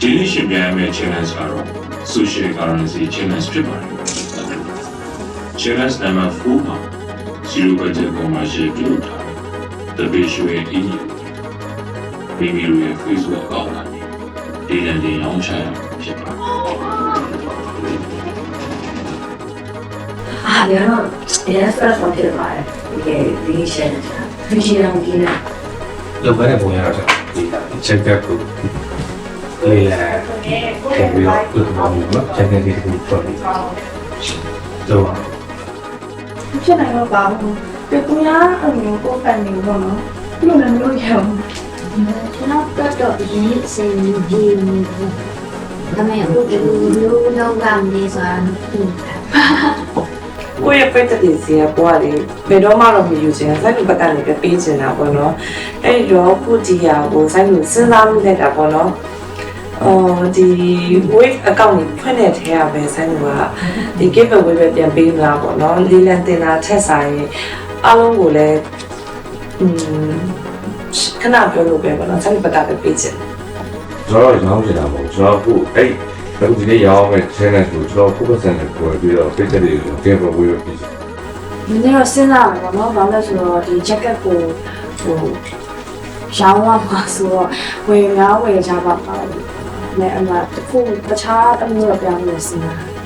ဒီနေ့ရှင်ပြရမယ့် challenge ကတော့ social currency challenge ဖြစ်ပါတယ် challenge number 4မှာ zero budget commercial ပြုလုပ်ထားတယ် the visual in မိမိတို့ရဲ့ Facebook အကောင့်ကနေဒီလန်တင်ရောင်းချရမှာဖြစ်ပါတယ်အာရတော့ရစပစ်ဖြစ်ပါတယ်ဒီဒီရှယ်ဒီရှယ်အောင်ကြီးနေလုပ်ခဲ့တဲ့ပုံရတော့ဒီချက်က ပ်ကိုလေးလာခဲ့ပြီးတော့ဥပမာမျိုးချက်ကပ်လေးကိုထွက်ပြီးတော့ဖြစ်နိုင်တော့ပါဘူးပြကူရအမျိုးကိုပန်နေတော့နော်ဘယ်လိုလဲမလို့ရအောင်ကျွန်တော်တော့ဒီနေ့စင်ကြီးနေဘူးဒါမဲ့အခုဒီလိုလောကကနေဆိုတာကိုယ့်ရဲ့ပိတ်သက်တွေစီကဘွားလေးဘယ်တော့မှတော့မယူချင်ဘူးစိုက်လူပတ်ကနေပဲပေးချင်တာပေါ့နော်အဲ့ဒီတော့ခုဒီဟာကိုစိုက်လူစဉ်းစားမှုလိုက်တာပေါ့နော် အော်ဒီ wave account ကိုဖွင့်တဲ့ထဲကပဲစိုက်လူကဒီ giveaway ပဲပြန်ပေးမလားပေါ့နော်လေးလံတင်တာထက်ဆိုင်အားလုံးကိုလည်းอืมခဏပြောလို့ပဲပေါ့နော်စိုက်လူပတ်ကပဲပေးချင်တယ်ကျွန်တော်ရောင်းနေတာမဟုတ်ကျွန်တော်အခုအဲ့အခုဒီနေ့ရောင်းမဲ့ challenge ကိုကျွန်တော်ဖုန်းဆက်နေပေါ်ပြီးတော့ page တွေကို game ဝေးပြီးဒီနေ့တော့စဉ်းစားမယ်ပေါ့နော်ဘာလို့လဲဆိုတော့ဒီ jacket ကိုဟိုရောင်းရမှာဆိုတော့ဝယ်များဝယ်ကြပါပါ မယ်အမတခုတခြားအမျိုးတော့ပြောင်းနေစဉ်းစား